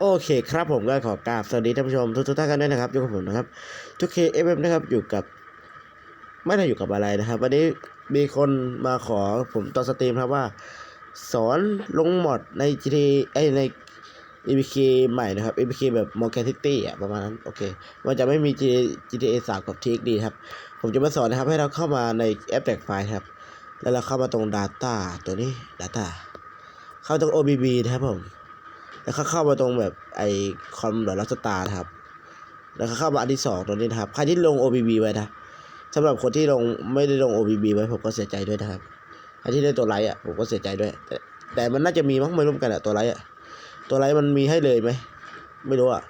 โอเคครับผมก็ขอกราบสวัสดีท่านผู้ชมทุกท่านกันด้วยนะครับอยู่กับผมนะครับทุกเคเอฟเอฟนะครับอยู่กับ ไม่ได้อยู่กับอะไรนะครับ วันนี้มีคนมาขอผมตอนสตรีมครับว่า สอนลงมอดใน GTA ไอใน ABK ใหม่นะครับ ABK แบบ Morgan City อะประมาณนั้นโอเค มันจะไม่มี GTA GTA 3 กับ TXD ครับ ผมจะมาสอนนะครับ ให้เราเข้ามาในแอปแตกไฟล์ครับ แล้วเราเข้ามาตรง Data ตัวนี้ Data เข้าตรง OBB นะครับผม แล้วก็เข้ามาตรงแบบไอคอมหรือลัสตาร์ครับ แล้วก็เข้ามาอันที่สองตัวนี้นะครับ ใครที่ลง OBB ไว้นะสำหรับคนที่ลงไม่ได้ลง OBB ไว้ผมก็เสียใจด้วยนะครับใครที่ได้ตัวไลท์อะผมก็เสียใจด้วย แต่แต่มันน่าจะมีมั้งไม่ร่วมกันอะตัวไลท์อะ ตัวไลท์มันมีให้เลยไหม ไม่รู้อะ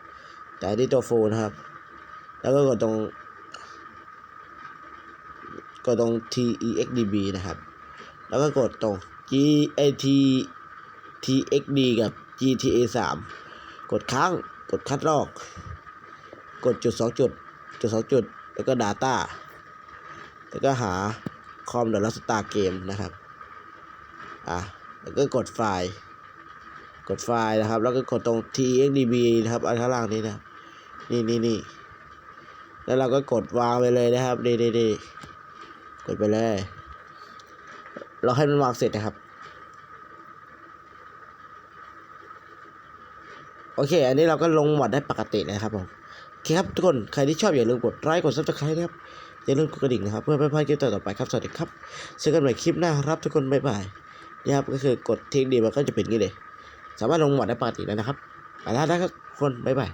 แต่ที่ตัวโฟนนะครับ แล้วก็กดตรงกดตรง TEXDB นะครับ แล้วก็กดตรง GAT TXD กับ GTA 3 กดค้าง กดคัดลอก กดจุดสองจุด จุดสองจุด แล้วก็ Data แล้วก็หาคอมเดอะลัสตาเกมนะครับ อะ แล้วก็กดไฟล์ กดไฟล์นะครับ แล้วก็กดตรง txdb นะครับ อันข้างล่างนี้นะครับ นี่นี่นี่ แล้วเราก็กดวางไปเลยนะครับ นี่นี่นี่กดไปเลย เราให้มันวางเสร็จนะครับ โอเค อันนี้เราก็ลงหมดได้ปกตินะครับผมโอเคครับทุกคนใครที่ชอบอย่าลืมกดไลค์กดซับสไครต์นะครับอย่าลืมกดกระดิ่งนะครับเพื่อไม่พลาดคลิปต่อไปครับสวัสดีครับเจอกันใหม่คลิปหน้าครับทุกคนบ๊ายบายนะครับก็คือกดทิ้งดีมันก็จะเป็นอย่างนี้เลยสามารถลงหมดได้ปกติแล้วนะครับไปแล้วนะครับทุกคนบ๊ายบาย